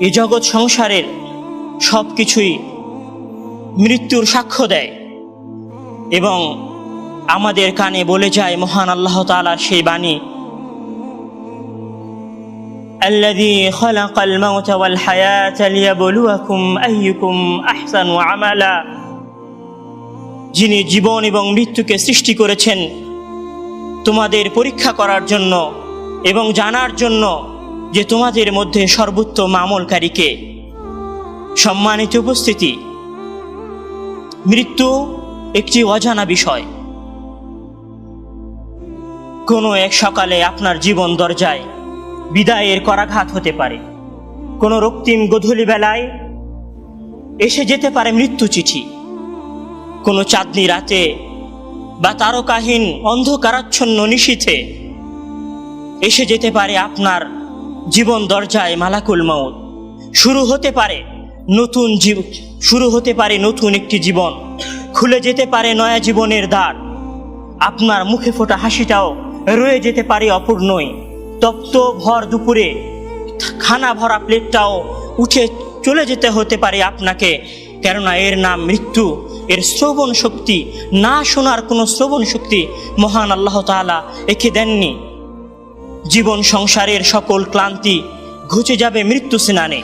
এই জগৎ সংসারের সব কিছুই মৃত্যুর সাক্ষ্য দেয় এবং আমাদের কানে বলে যায় মহান আল্লাহ তাআলার সেই বাণী الذي خلق الموت والحياة ليبلوكم أيكم أحسن عملا যিনি জীবন এবং মৃত্যুকে সৃষ্টি করেছেন তোমাদের পরীক্ষা করার জন্য এবং জানার জন্য যে তোমাদের মধ্যে সর্বোত্তম আমলকারীকে সম্মানিত উপস্থিতি। মৃত্যু একটি অজানা বিষয়। কোনো এক সকালে আপনার জীবন দরজায় বিদায়ের করাঘাত হতে পারে। কোনো রক্তিম গধূলি বেলায় এসে যেতে পারে মৃত্যু চিঠি। কোনো চাঁদনি রাতে বা তারকাহীন অন্ধকারাচ্ছন্ন নিশীথে এসে যেতে পারে আপনার জীবন দরজায় মালাকুল মৌত শুরু হতে পারে নতুন জীব, শুরু হতে পারে নতুন একটি জীবন। খুলে যেতে পারে নয়া জীবনের দ্বার। আপনার মুখে ফোটা হাসিটাও রয়ে যেতে পারে অপূর্ণই। তপ্ত ভর দুপুরে খানা ভরা প্লেটটাও উঠে চলে যেতে হতে পারে আপনাকে। কেননা এর নাম মৃত্যু, এর শ্রবণ শক্তি। না শোনার কোনো শ্রবণ শক্তি মহান আল্লাহ তাআলা একে দেননি। জীবন সংসারের সকল ক্লান্তি ঘুচে যাবে মৃত্যু স্নানে।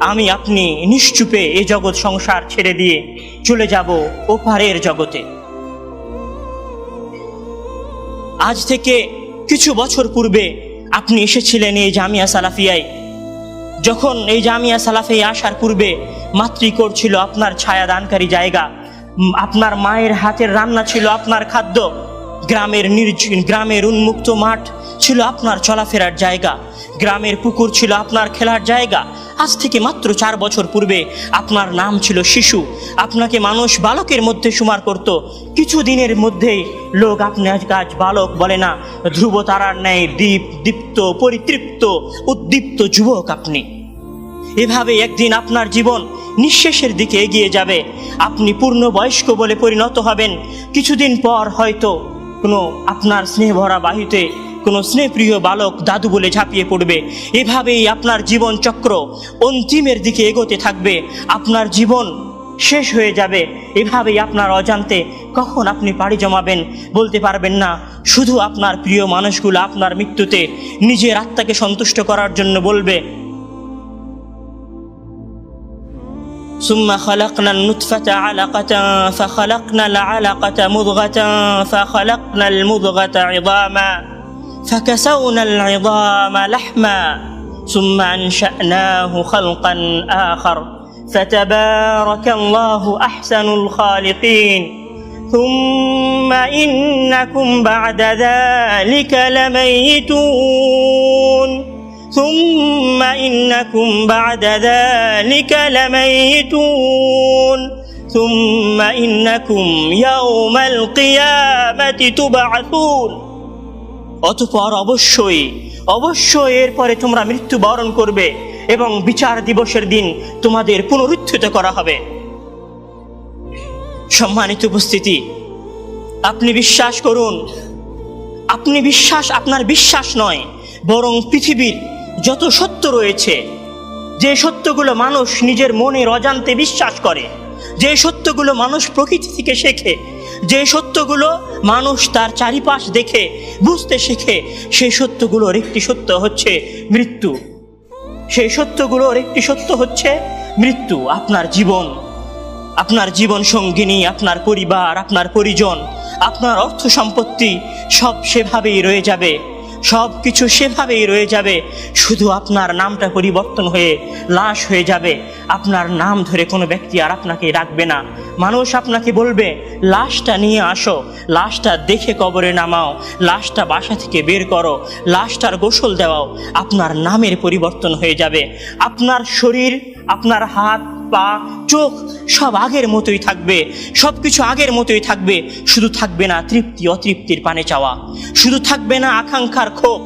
আমি আপনি নিশ্চুপে এ জগৎ সংসার ছেড়ে দিয়ে চলে যাব ওপারের জগতে। আজ থেকে কিছু বছর পূর্বে আপনি এসেছিলেন এই জামিয়া সালাফিয়ায়। যখন এই জামিয়া সালাফে আসার পূর্বে মাতৃকোর ছিল আপনার ছায়া দানকারী জায়গা আপনার মায়ের হাতের রান্না ছিল আপনার খাদ্য। গ্রামের নির্জন গ্রামের উন্মুক্ত মাঠ ছিল আপনার চলাফেরার জায়গা। গ্রামের পুকুর ছিল আপনার খেলার জায়গা। আজ থেকে মাত্র চার বছর পূর্বে আপনার নাম ছিল শিশু। আপনাকে মানুষ বালকের মধ্যে সুমার করত। কিছু দিনের মধ্যেই লোক আপনি আজ কাজ বালক বলে না। ধ্রুব তারার ন্যায় দীপ, দীপ্ত, পরিতৃপ্ত, উদ্দীপ্ত যুবক আপনি। এভাবে একদিন আপনার জীবন নিঃশেষের দিকে এগিয়ে যাবে। আপনি পূর্ণ বয়স্ক বলে পরিণত হবেন। কিছুদিন পর হয়তো কোনো আপনার স্নেহ ভরা বাহিতে কোনো স্নেহপ্রিয় বালক দাদু বলে ঝাঁপিয়ে পড়বে। এভাবেই আপনার জীবন চক্র অন্তিমের দিকে এগোতে থাকবে। আপনার জীবন শেষ হয়ে যাবে। এভাবেই আপনার অজান্তে কখন আপনি পাড়ি জমাবেন বলতে পারবেন না। শুধু আপনার প্রিয় মানুষগুলো আপনার মৃত্যুতে নিজের আত্মাকে সন্তুষ্ট করার জন্য বলবে ثم خلقنا النطفة علقة فخلقنا العلقة مضغة فخلقنا المضغة عظاما فكسونا العظام لحما ثم أنشأناه خلقا آخر فتبارك الله أحسن الخالقين. ثم إنكم بعد ذلك لميتون. ثم إنكم بعد ذلك لميتون ثم إنكم يوم القيامة تبعثون অতপর অবশ্যই অবশ্যই এরপরে তোমরা মৃত্যুবরণ করবে এবং বিচার দিবসের দিন তোমাদের পুনরুত্থিত করা হবে সম্মানিত উপস্থিতি আপনি বিশ্বাস করুন আপনি বিশ্বাস আপনার বিশ্বাস নয় বরং পৃথিবীর যত সত্য রয়েছে, যে সত্যগুলো মানুষ নিজের মনের অজান্তে বিশ্বাস করে, যে সত্যগুলো মানুষ প্রকৃতি থেকে শেখে, যে সত্যগুলো মানুষ তার চারিপাশ দেখে, বুঝতে শেখে, সেই সত্যগুলোর একটি সত্য হচ্ছে মৃত্যু। সেই সত্যগুলোর একটি সত্য হচ্ছে মৃত্যু, আপনার জীবন। আপনার জীবন সঙ্গিনী, আপনার পরিবার, আপনার পরিজন, আপনার অর্থ সম্পত্তি সব সেভাবেই রয়ে যাবে। সব কিছু সেভাবেই রয়ে যাবে। শুধু আপনার নামটা পরিবর্তন হয়ে লাশ হয়ে যাবে। আপনার নাম ধরে কোনো ব্যক্তি আর আপনাকে রাখবে না। মানুষ আপনাকে বলবে, লাশটা নিয়ে আসো। লাশটা দেখে কবরে নামাও। লাশটা বাসা থেকে বের করো। লাশটার গোসল দেওয়াও। আপনার নামের পরিবর্তন হয়ে যাবে। আপনার শরীর, আপনার হাত পা চোখ সব আগের মতোই থাকবে সব কিছু আগের মতোই থাকবে, শুধু থাকবে না তৃপ্তি অতৃপ্তির পানে চাওয়া, শুধু থাকবে না আকাঙ্ক্ষার ক্ষোভ।